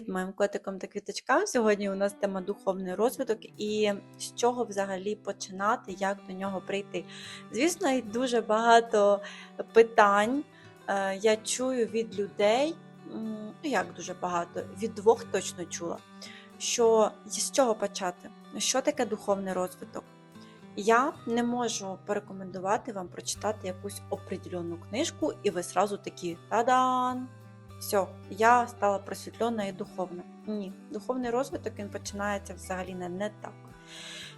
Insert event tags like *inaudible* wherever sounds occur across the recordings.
Привіт моїм котикам та квіточкам. Сьогодні у нас тема духовний розвиток і з чого взагалі починати, як до нього прийти. Звісно, дуже багато питань е, я чую від людей, ну як дуже багато, від двох точно чула. Що з чого почати? Що таке духовний розвиток? Я не можу порекомендувати вам прочитати якусь определенну книжку, і ви сразу такі та-дан! Все, я стала просвітлена і духовна. Ні, духовний розвиток він починається взагалі не, не так.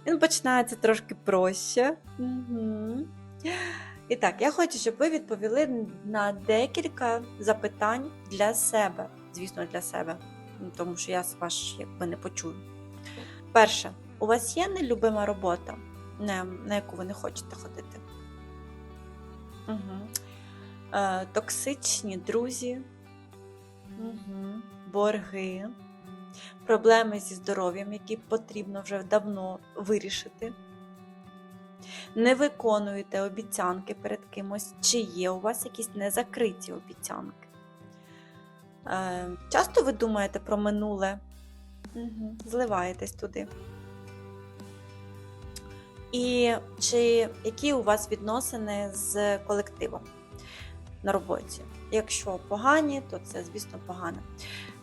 Він починається трошки проще. Угу. І так, я хочу, щоб ви відповіли на декілька запитань для себе. Звісно, для себе, тому що я ваш якби не почую. Перше, у вас є нелюбима робота, на, яку ви не хочете ходити? Угу. Токсичні друзі, угу. борги, проблеми зі здоров'ям, які потрібно вже давно вирішити. Не виконуєте обіцянки перед кимось, чи є у вас якісь незакриті обіцянки. Е, часто ви думаєте про минуле, угу. зливаєтесь туди. І чи які у вас відносини з колективом на роботі? Якщо погані, то це, звісно, погано.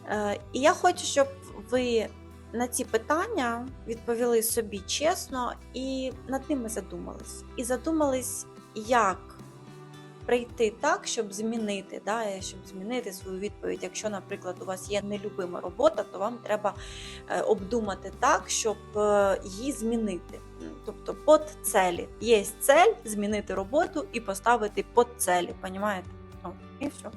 Е, І я хочу, щоб ви на ці питання відповіли собі чесно і над ними задумались. І задумались, як прийти так, щоб змінити, да, щоб змінити свою відповідь. Якщо, наприклад, у вас є нелюбима робота, то вам треба е, обдумати так, щоб е, її змінити. Тобто под целі. Є цель змінити роботу і поставити под целі, понімаєте? Ну, і все.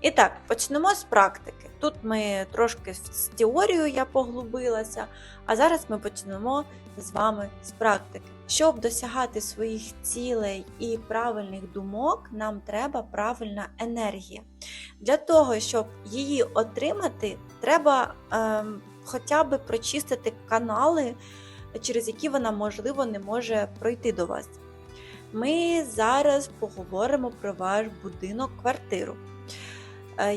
І так, почнемо з практики. Тут ми трошки з теорією я поглубилася, а зараз ми почнемо з вами з практики. Щоб досягати своїх цілей і правильних думок, нам треба правильна енергія. Для того, щоб її отримати, треба е, хоча б прочистити канали, через які вона, можливо, не може пройти до вас. Ми зараз поговоримо про ваш будинок, квартиру. Е,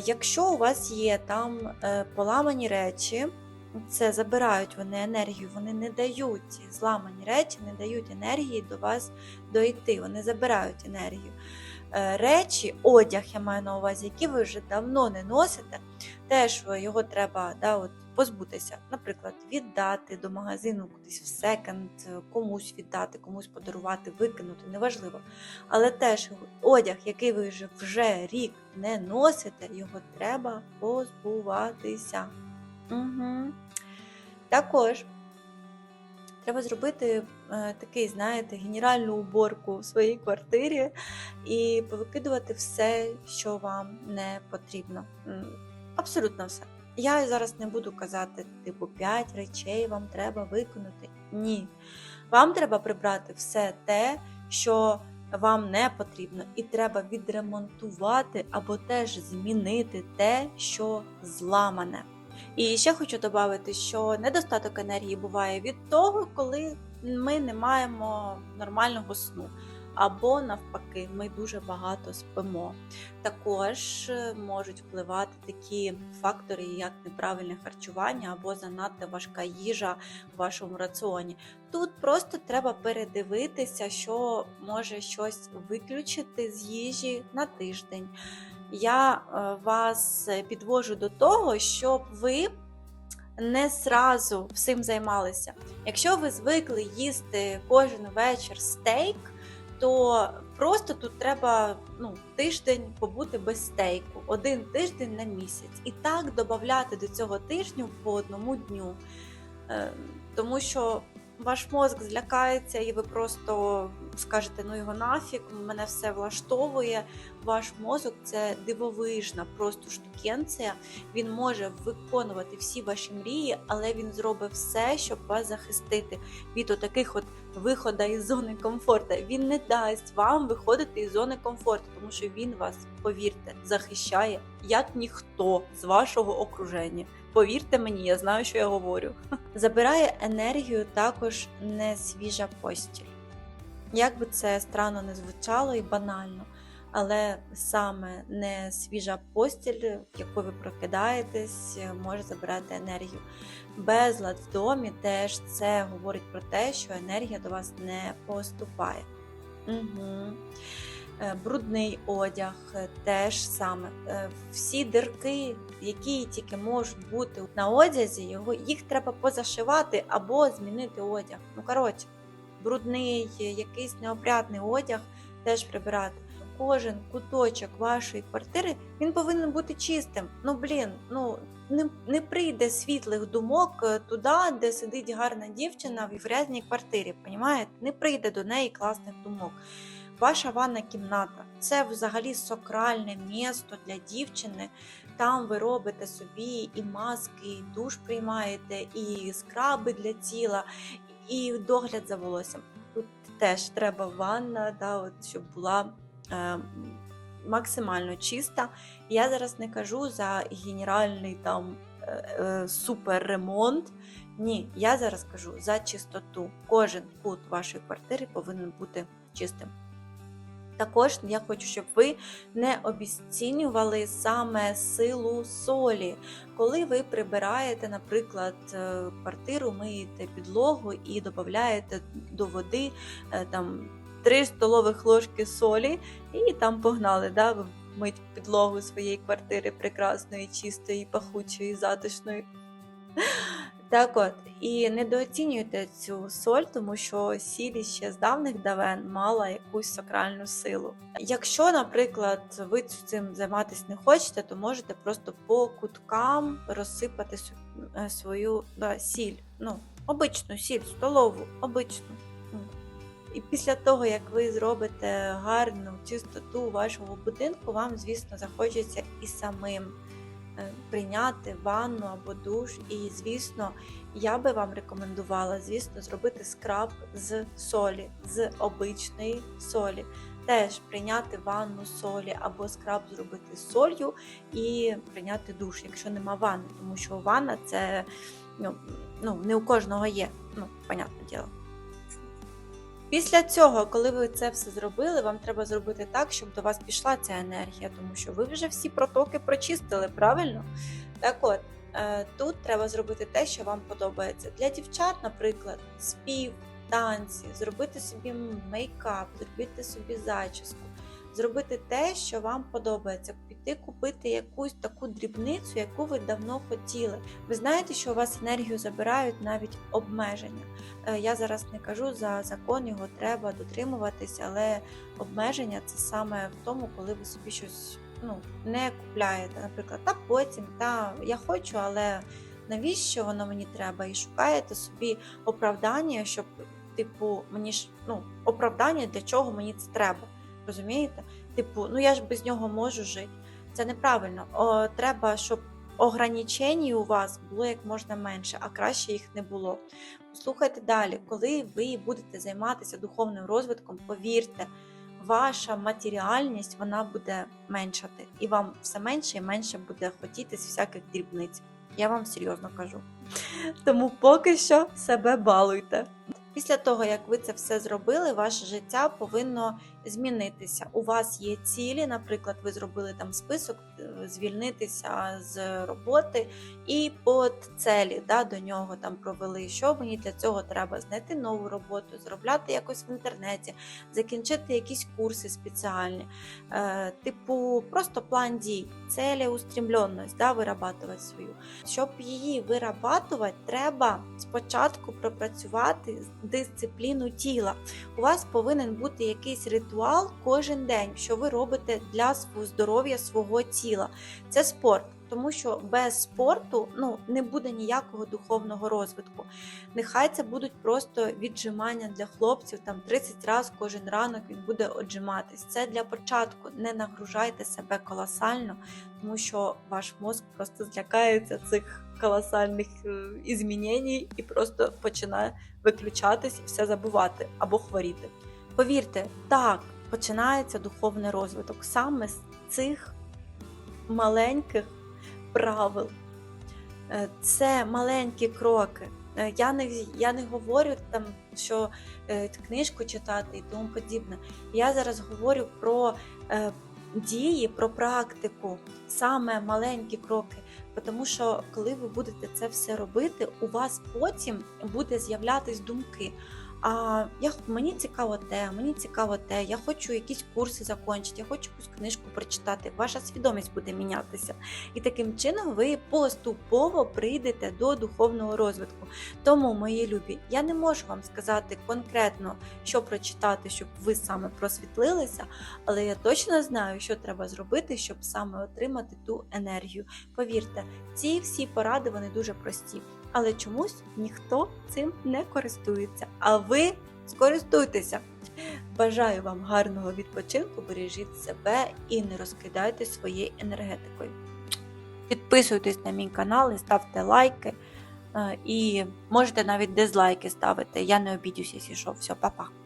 Якщо у вас є там е, поламані речі, це забирають вони енергію, вони не дають ці зламані речі, не дають енергії до вас дойти, вони забирають енергію. Е, Речі, одяг, я маю на увазі, які ви вже давно не носите, теж його треба да, от, позбутися. Наприклад, віддати до магазину кудись в секонд, комусь віддати, комусь подарувати, викинути, неважливо. Але теж одяг, який ви вже, вже рік не носите, його треба позбуватися. Угу. Також треба зробити е, такий, знаєте, генеральну уборку в своїй квартирі і повикидувати все, що вам не потрібно. Абсолютно все. Я зараз не буду казати, типу, 5 речей вам треба виконати. Ні. Вам треба прибрати все те, що вам не потрібно, і треба відремонтувати або теж змінити те, що зламане. І ще хочу додати, що недостаток енергії буває від того, коли ми не маємо нормального сну. Або навпаки, ми дуже багато спимо. Також е, можуть впливати такі фактори, як неправильне харчування або занадто важка їжа в вашому раціоні. Тут просто треба передивитися, що може щось виключити з їжі на тиждень. Я е, вас підвожу до того, щоб ви не зразу всім займалися. Якщо ви звикли їсти кожен вечір стейк, то просто тут треба ну, тиждень побути без стейку, один тиждень на місяць. І так додати до цього тижню по одному дню. Е, Тому що ваш мозк злякається, і ви просто скажете, ну його нафіг, мене все влаштовує. Ваш мозок це дивовижна, просто штукенція. Він може виконувати всі ваші мрії, але він зробить все, щоб вас захистити від таких от виходу із зони комфорту. Він не дасть вам виходити із зони комфорту, тому що він вас, повірте, захищає як ніхто з вашого окруження. Повірте мені, я знаю, що я говорю. *laughs* Забирає енергію також не свіжа постіль. Як би це странно не звучало і банально, але саме не свіжа постіль, в яку ви прокидаєтесь, може забирати енергію. Безлад в домі теж це говорить про те, що енергія до вас не поступає. Угу. Брудний одяг теж саме. Е, Всі дирки, які тільки можуть бути на одязі, його, їх треба позашивати або змінити одяг. Ну, коротше, брудний, якийсь неопрятний одяг теж прибирати. Кожен куточок вашої квартири він повинен бути чистим. Ну блін, ну не, не прийде світлих думок е, туди, де сидить гарна дівчина в грязній квартирі. Понімаєте? Не прийде до неї класних думок. Ваша ванна кімната це взагалі сакральне місто для дівчини. Там ви робите собі і маски, і душ приймаєте, і скраби для тіла, і догляд за волоссям. Тут теж треба ванна, да, от, щоб була максимально чиста. Я зараз не кажу за генеральний там е, е, супер. Ні, я зараз кажу за чистоту. Кожен кут вашої квартири повинен бути чистим. Також я хочу, щоб ви не обіцінювали саме силу солі. Коли ви прибираєте, наприклад, е, квартиру, миєте підлогу і додаєте до води е, там 3 столових ложки солі, і там погнали, да, мить підлогу своєї квартири прекрасної, чистої, пахучої, затишної. Так от, і недооцінюйте цю соль, тому що сіль ще з давних давен мала якусь сакральну силу. Якщо, наприклад, ви цим займатися не хочете, то можете просто по куткам розсипати е, свою да, сіль. Ну, обичну сіль, столову, обичну. І після того, як ви зробите гарну чистоту вашого будинку, вам, звісно, захочеться і самим е, прийняти ванну або душ. І, звісно, я би вам рекомендувала, звісно, зробити скраб з солі, з обичної солі. Теж прийняти ванну солі або скраб зробити солью і прийняти душ, якщо нема ванни, тому що ванна це ну, ну, не у кожного є, ну, понятне діло. Після цього, коли ви це все зробили, вам треба зробити так, щоб до вас пішла ця енергія, тому що ви вже всі протоки прочистили, правильно? Так от, е, тут треба зробити те, що вам подобається. Для дівчат, наприклад, спів, танці, зробити собі мейкап, зробити собі зачіску, зробити те, що вам подобається, піти купити якусь таку дрібницю, яку ви давно хотіли. Ви знаєте, що у вас енергію забирають навіть обмеження. Е, Я зараз не кажу за закон, його треба дотримуватись, але обмеження це саме в тому, коли ви собі щось ну, не купляєте. Наприклад, та потім, та я хочу, але навіщо воно мені треба? І шукаєте собі оправдання, щоб, типу, мені ж ну, оправдання для чого мені це треба. Розумієте? Типу, ну я ж без нього можу жити. Це неправильно. О, треба, щоб ограничень у вас було як можна менше, а краще їх не було. Послухайте далі, коли ви будете займатися духовним розвитком, повірте, ваша матеріальність вона буде меншати, і вам все менше і менше буде хотітись всяких дрібниць. Я вам серйозно кажу. Тому поки що себе балуйте. Після того, як ви це все зробили, ваше життя повинно змінитися. У вас є цілі, наприклад, ви зробили там список е, звільнитися з роботи, і по целі да, до нього там провели, що мені для цього треба знайти нову роботу, заробляти якось в інтернеті, закінчити якісь курси спеціальні, е, типу, просто план дій, целеустремленность, да, вирабатувати свою. Щоб її вирабатувати, треба спочатку пропрацювати дисципліну тіла. У вас повинен бути якийсь ритуал кожен день, що ви робите для здоров'я свого тіла. Це спорт. Тому що без спорту ну не буде ніякого духовного розвитку. Нехай це будуть просто віджимання для хлопців. Там 30 разів кожен ранок він буде отжиматись. Це для початку. Не нагружайте себе колосально, тому що ваш мозк просто злякається цих колосальних е, ізмінень і просто починає виключатись і все забувати або хворіти. Повірте, так починається духовний розвиток саме з цих маленьких правил. Е, Це маленькі кроки. Е, Я не, я не говорю там, що е, книжку читати і тому подібне. Я зараз говорю про дії, про практику, саме маленькі кроки. Тому що коли ви будете це все робити, у вас потім буде з'являтись думки. А я мені цікаво те, мені цікаво те, я хочу якісь курси закінчити, я хочу якусь книжку прочитати. Ваша свідомість буде мінятися. І таким чином ви поступово прийдете до духовного розвитку. Тому, мої любі, я не можу вам сказати конкретно, що прочитати, щоб ви саме просвітлилися, але я точно знаю, що треба зробити, щоб саме отримати ту енергію. Повірте, ці всі поради вони дуже прості, але чомусь ніхто цим не користується. А ви скористуйтеся. Бажаю вам гарного відпочинку, бережіть себе і не розкидайте своєю енергетикою. Підписуйтесь на мій канал і ставте лайки. Е, І можете навіть дизлайки ставити. Я не обідюся, якщо що. Все, па-па.